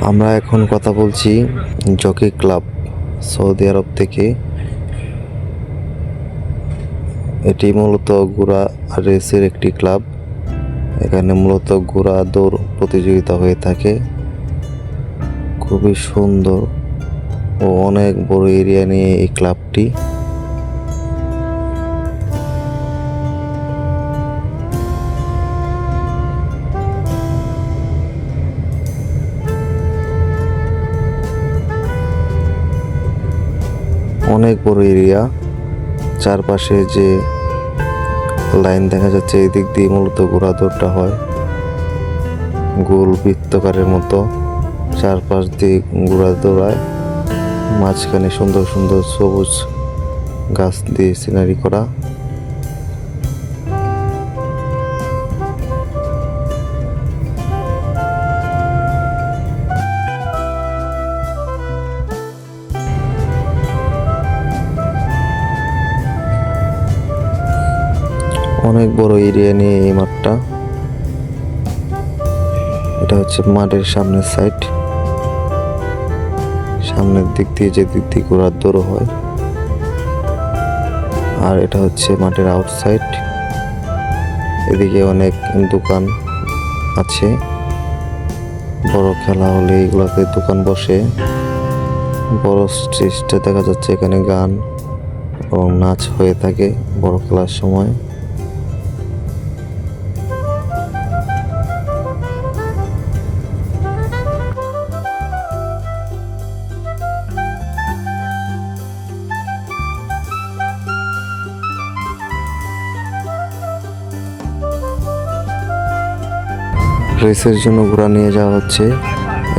আমরা এখন কথা বলছি জকি ক্লাব, সৌদি আরব থেকে। এটি মূলত ঘোড়া রেসের একটি ক্লাব। এখানে মূলত ঘোড়া দৌড় প্রতিযোগিতা হয়ে থাকে। খুবই সুন্দর ও অনেক বড় এরিয়া নিয়ে এই ক্লাবটি। অনেক বড় এরিয়া। চারপাশে যে লাইন দেখা যাচ্ছে এই দিক দিয়ে মূলত ঘোড়া দৌড়টা হয়। গোল বৃত্তকারের মতো চারপাশ দিয়ে ঘোড়া দৌড়ায় মাঝখানে সুন্দর সুন্দর সবুজ গাছ দিয়ে সিনারি করা। অনেক বড় এরিয়া নিয়ে এই মাঠটা। এটা হচ্ছে মাঠের সামনের সাইড। সামনের দিক দিয়ে যে দিক দিয়ে ঘোরার দৌড় হয়। আর এটা হচ্ছে মাঠের আউটসাইড এদিকে অনেক দোকান আছে। বড় খেলা হলে এগুলোতে দোকান বসে। বড় স্টেজটা দেখা যাচ্ছে এখানে গান এবং নাচ হয়ে থাকে বড় খেলার সময়। রেসের জন্য ঘোড়া নিয়ে যাওয়া হচ্ছে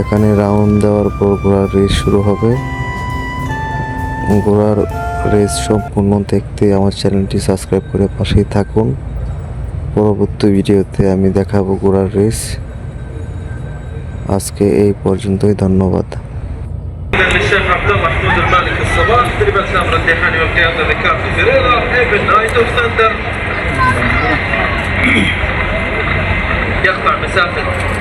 এখানে রাউন্ড দেওয়ার পর ঘোড়ার রেস শুরু হবে ঘোড়ার রেস সম্পূর্ণ দেখতে আমার চ্যানেলটি সাবস্ক্রাইব করে পাশেই থাকুন পরবর্তী ভিডিওতে আমি দেখাবো ঘোড়ার রেস আজকে এই পর্যন্তই ধন্যবাদ للشيخ عبد الله محمود المالك الصباح تدريبات سامر الديحاني والقياده لكارتو فيريرا ايفن نايتو ساندر يقطع مسافة.